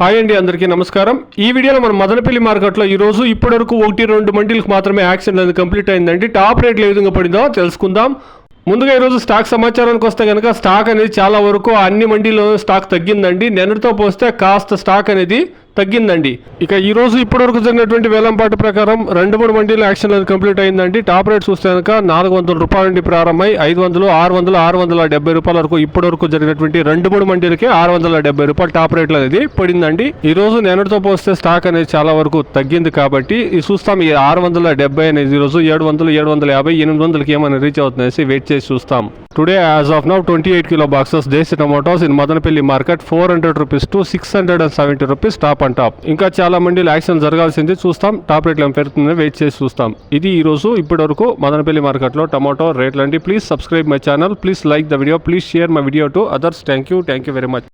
Hi అండి అందరికీ నమస్కారం. ఈ వీడియోలో మన మదనపల్లి మార్కెట్లో ఈరోజు ఇప్పటివరకు ఒకటి రెండు మండీలకు మాత్రమే యాక్సిడెంట్ అనేది కంప్లీట్ అయిందండి. టాప్ రేట్లు ఏ విధంగా పడిందో తెలుసుకుందాం. ముందుగా ఈరోజు స్టాక్ సమాచారానికి వస్తే కనుక స్టాక్ అనేది చాలా వరకు అన్ని మండీలో స్టాక్ తగ్గిందండి. నిన్నటితో పోస్తే కాస్త స్టాక్ అనేది తగ్గిందండి. ఇక ఈ రోజు ఇప్పటివరకు జరిగినటువంటి వేలంపాటు ప్రకారం రెండు మూడు మండీల యాక్షన్ అనేది కంప్లీట్ అయిందండి. టాప్ రేట్ చూస్తే కనుక నాలుగు వందల రూపాయల నుండి ప్రారంభమై ఐదు వందలు ఆరు వందలు ఆరు వందల డెబ్బై రూపాయల వరకు ఇప్పటివరకు జరిగినటువంటి రెండు మూడు మండీలకి ఆరు వందల డెబ్బై రూపాయలు టాప్ రేట్లు అనేది పడిందండి. ఈ రోజు నిన్నటితో పోస్తే స్టాక్ అనేది చాలా వరకు తగ్గింది కాబట్టి ఈ చూస్తాం ఈ ఆరు వందల డెబ్బై అనేది ఈ రోజు ఏడు వందలు ఏడు వందల యాభై ఎనిమిది వందలకి ఏమైనా రీచ్ అవుతుందనేసి వెయిట్ చేసి చూస్తాం. Today as of now twenty eight kilo boxes desi tomatoes in Madanapalle market four hundred rupees to six hundred and seventy rupees top and top ఇంకా చాలా మంది యాక్షన్ జరగాల్సింది చూస్తాం. టాప్ రేట్లు ఏం పెరుగుతుందని వెయిట్ చేసి చూస్తాం. ఇది ఈ రోజు ఇప్పటి వరకు మదనపల్లి మార్కెట్లో టమాటో రేట్లు అండి. Please subscribe my channel please like the video please share my video to others thank you thank you very much